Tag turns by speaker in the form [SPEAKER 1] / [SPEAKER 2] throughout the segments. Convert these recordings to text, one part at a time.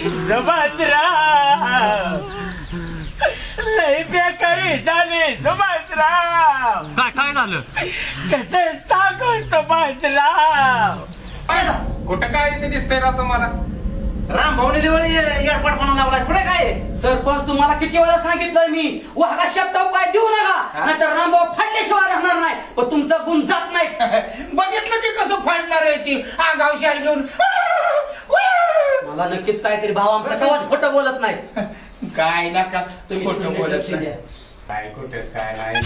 [SPEAKER 1] सुभाषराव. लई बेकारी झाली सुभाषराव.
[SPEAKER 2] काय काय झालं?
[SPEAKER 1] कसं सांगू सुभाषराव?
[SPEAKER 3] कुठं काय ते दिसतंय राव तुम्हाला?
[SPEAKER 4] राम भाऊने एअरपोर्ट लावलाय? पुढे काय? आहे?
[SPEAKER 5] सरपंच तुम्हाला किती वेळा सांगितलंय मी? वाघा शब्द उपाय देऊ नका. नाहीतर रामभाऊ फाडल्याशिवाय राहणार नाही. पण तुमचा गुण जात नाही.
[SPEAKER 3] बघितलं की कसं फाडणार आहे ती? आगाव शाल घेऊन
[SPEAKER 5] मला नक्कीच काहीतरी भाव आमचा कवाच खोटं बोलत नाहीत
[SPEAKER 3] काय नका
[SPEAKER 5] तुम्ही-
[SPEAKER 3] खोटं बोलत नाही. काय कुठे काय नाही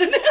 [SPEAKER 4] afternoon.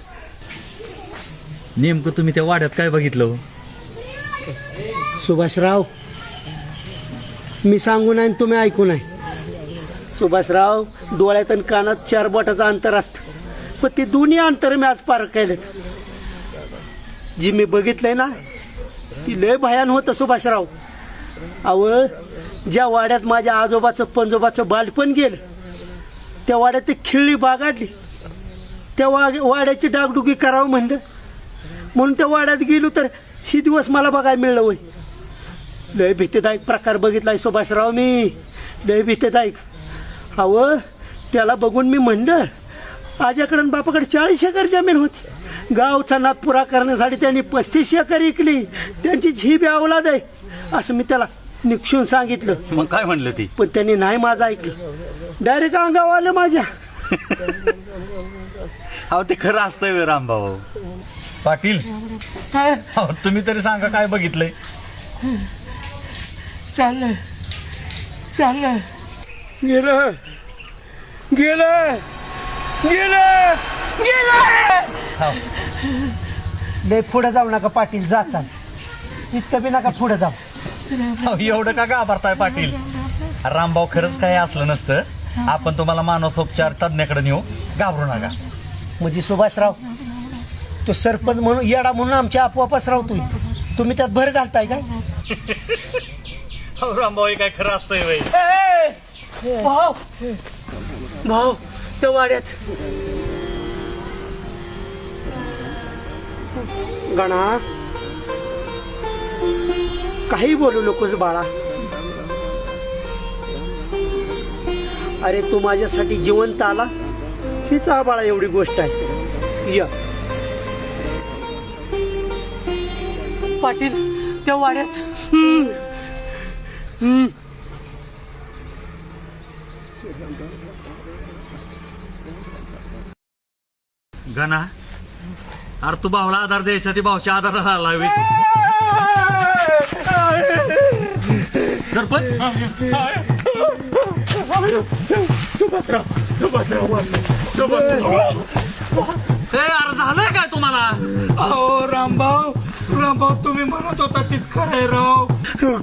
[SPEAKER 2] नेमकं तुम्ही त्या वाड्यात काय बघितलं? हो?
[SPEAKER 4] सुभाषराव मी सांगू नाही आणि तुम्ही ऐकू नाही. सुभाषराव डोळ्यात आणि कानात चार बोटाचं अंतर असतं. पण ते दोन्ही अंतर मी आज पार केलेत. जी मी बघितलंय ना ती लय भयान होतं सुभाषराव. अव ज्या वाड्यात माझ्या आजोबाचं पंजोबाचं बालपण गेलं त्या वाड्यात ती खिळली बागाडली. त्या वा वाड्याची डागडुगी करावं म्हणलं. म्हणून त्या वाड्यात गेलो तर ही दिवस मला बघायला मिळलं होय लय भीतीदायक प्रकार बघितलाय सुभाषराव मी. लय भीतीदायक. अव त्याला बघून मी म्हणलं आज्याकडे बापाकडे चाळीस एकर जमीन होती. गावचा नाद पुरा करण्यासाठी त्यांनी पस्तीस एकर इकली. त्यांची झीब अवलाद आहे. असं मी त्याला निक्षून सांगितलं.
[SPEAKER 2] मग काय म्हणलं ती?
[SPEAKER 4] पण त्यांनी नाही माझं ऐकलं. डायरेक्ट अंगावर आलं माझ्या.
[SPEAKER 2] अहो ते खरं असतंय रामभाऊ. पाटील
[SPEAKER 1] काय
[SPEAKER 2] अहो, तुम्ही तरी सांगा काय बघितलंय.
[SPEAKER 1] चाललंय चाललंय
[SPEAKER 6] गेलं. गेलं. गेलं. गेलं.
[SPEAKER 4] लय पुढे जाऊ नका पाटील जा चाल. इतकं बी नका पुढे जाऊ.
[SPEAKER 2] अहो, एवढं का घाबरताय पाटील? रामभाऊ खरंच काही असलं नसतं. आपण तुम्हाला मानसोपचार तज्ञाकडे नेऊ. घाबरू नका.
[SPEAKER 4] म्हणजे सुभाषराव तो सरपंच म्हणून येडा म्हणून आमच्या आपोआपच राहतोय. तुम्ही त्यात भर घालताय काय
[SPEAKER 2] अहो, रामभाऊ हे काय खरं असतंय वय
[SPEAKER 4] भाऊ भाऊ त्या वाड्यात. गणा काही बोलू नकोस बाळा. अरे तू माझ्यासाठी जिवंत आला हीच बाळा एवढी गोष्ट आहे. या.
[SPEAKER 1] पाटील त्या वाड्यात.
[SPEAKER 2] गणा अरे तू भावला आधार द्यायचा ती भावच्या आधाराला आला. सरपंच? ए, अरे झालंय काय तुम्हाला?
[SPEAKER 6] अहो रामभाऊ रामभाऊ तुम्ही म्हणत होता तीच खरंय राव.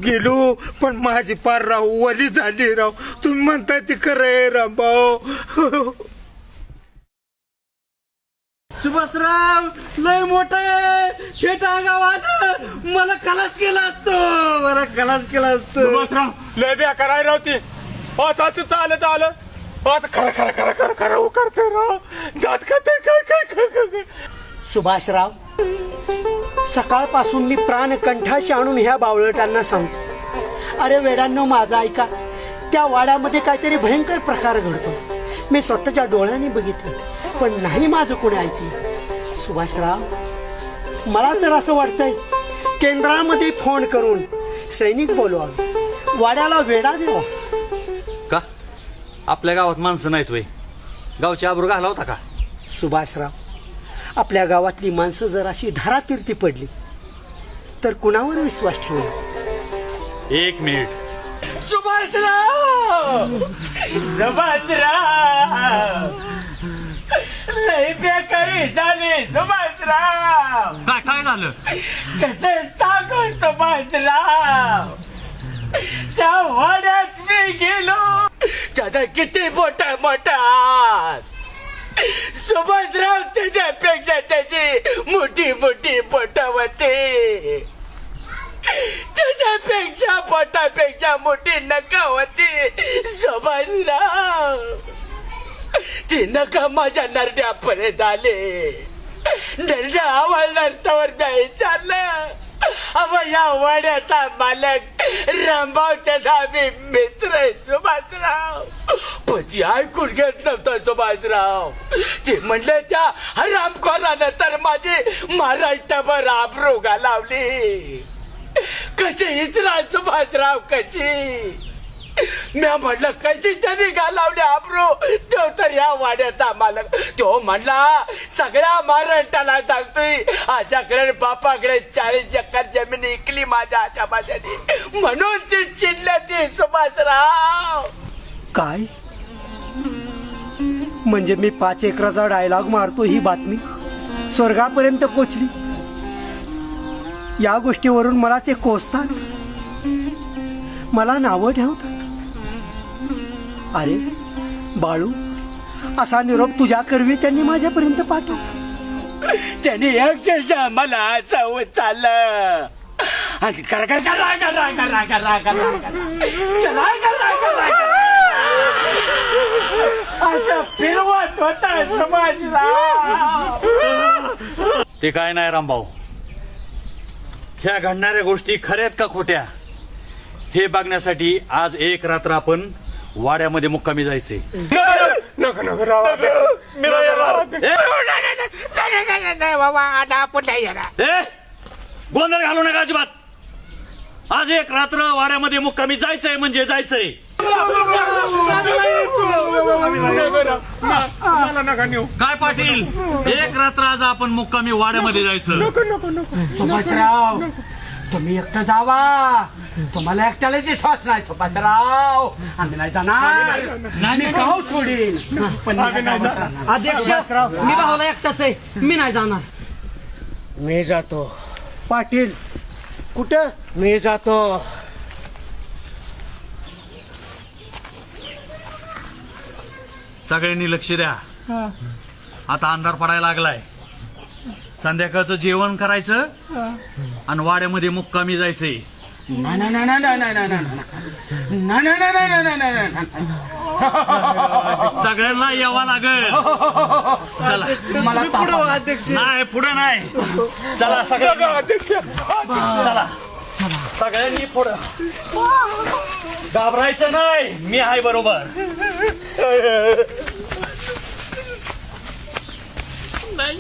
[SPEAKER 6] गेलो पण माझी पार राव वली झाली राव. तुम्ही म्हणताय ती खरंय रामभाऊ
[SPEAKER 4] सुभाषराव लय मोठं आहे. थेट अंगावात मला खलास केला असतो. मला खलास केला असतो.
[SPEAKER 6] सुभाषराव लय बेकार आहे राव ती. असं चालत आलं. असं खरं खरं खरं खरं खरं उकरते राव. दात खाते काय काय
[SPEAKER 4] सुभाषराव सकाळपासून मी प्राण कंठाशी आणून ह्या बावळटांना सांगतो. अरे वेडांनो माझा ऐका. त्या वाड्यामध्ये काहीतरी भयंकर प्रकार घडतो. मी स्वतःच्या डोळ्याने बघितलं पण नाही माझं कोणी ऐकलं. सुभाषराव मला तर असं वाटतंय केंद्रामध्ये फोन करून सैनिक बोलवा. वाड्याला वेडा द्यावा.
[SPEAKER 2] का? आपल्या गावात माणसं नाहीत वय गावची आबरू घाला होता का?
[SPEAKER 4] सुभाषराव आपल्या गावातली माणसं जर अशी धारातीर्थी पडली तर कुणावर विश्वास ठेवला
[SPEAKER 2] एक मिनिट.
[SPEAKER 1] सुभाषराव! सुभाषराव! लय बेकारी झाली सुभाषराव!
[SPEAKER 2] काय काय झालं?
[SPEAKER 1] कसं सांगू सुभाषराव? त्या वाड्यात मी गेलो. त्याचा किती मोठा मोठा. सुभाषराव त्याच्यापेक्षा त्याची मोठी मोठी पोटावती। त्याच्यापेक्षा पोटापेक्षा मोठी नका होती सुभाषराव ती नका माझ्या नरड्यापर्यंत आले। नरड्या आवाज तवर द्यायचा चाललं या वाड्याचा मालक रामभाऊ त्याचा मी मित्र आहे सुभाषराव. पण ती ऐकून घेत नव्हता सुभाषराव. ते म्हणले त्या हरामखोरानं तर माझी महाराष्ट्रभर आबरू घालावली कशी इचरा सुभाषराव कशी? म्या म्हटलं कशी त्यांनी घालावली आबरू? तो तर या वाड्याचा मालक. तो म्हणला सगळ्या महाराष्ट्राला सांगतोय आच्याकडे बापाकडे चाळीस एकर जमीन इकली माझ्या आच्या माझ्याने म्हणून ती चिडले ती सुभाषराव.
[SPEAKER 4] काय? म्हणजे मी पाच एकराचा डायलॉग मारतो ही बातमी? स्वर्गापर्यंत पोचली? या गोष्टीवरून मला ते कोसतात? मला नावं ठेवतात? अरे बाळू असा निरोप तुझ्या करवी त्यांनी माझ्यापर्यंत पाठव
[SPEAKER 1] त्यांनी अक्षरशः मला असं चाललं आणि करा करा करा करा करा करा करा करा करा करा असं फिरवत होता समाजला
[SPEAKER 2] ते काय नाही रामभाऊ ह्या घडणाऱ्या गोष्टी खऱ्यात का खोट्या हे बघण्यासाठी आज एक रात्र आपण वाड्यामध्ये मुक्कामी जायचे.
[SPEAKER 6] नको नको राव
[SPEAKER 1] बाबा आता आपण नाही येणार.
[SPEAKER 2] ए! गोंधळ घालू नका अजिबात. आज एक रात्र वाड्यामध्ये मुक्कामी जायचंय म्हणजे जायचंय.
[SPEAKER 6] मला नका नेऊ.
[SPEAKER 2] काय पाटील? एक रात्र आज आपण मुक्कामी वाड्यामध्ये जायचं.
[SPEAKER 6] नको नको नको
[SPEAKER 1] सुभाषराव. तुम्ही एकटं जावा. तुम्हाला एकट्यालाच विश्वास नाही सुभाषराव आम्ही नाही जाणार. नाही मी गाव सोडीन. पण मी राहणार.
[SPEAKER 5] अध्यक्ष मी भावाला एकटाच आहे. मी नाही जाणार.
[SPEAKER 6] मी जातो.
[SPEAKER 4] पाटील कुठं?
[SPEAKER 6] मी जातो.
[SPEAKER 2] सगळ्यांनी लक्ष द्या. आता अंधार पडायला लागलाय. संध्याकाळचं जेवण करायचं आणि वाड्यामध्ये मुक्कामी जायचंय
[SPEAKER 1] नाही नाही नाही नाही नाही नाही नाही नाही नाही नाही नाही नाही नाही नाही नाही
[SPEAKER 2] सगळ्यांना यावं लागेल चला
[SPEAKER 1] मला ताप आला.
[SPEAKER 2] नाही पुढे नाही चला सगळ्यांनी चला सगळ्यांनी पुढं घाबरायचं नाही मी आहे बरोबर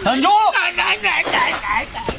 [SPEAKER 2] เธอยู่ ไหนไหน
[SPEAKER 1] ไหนไหนไหน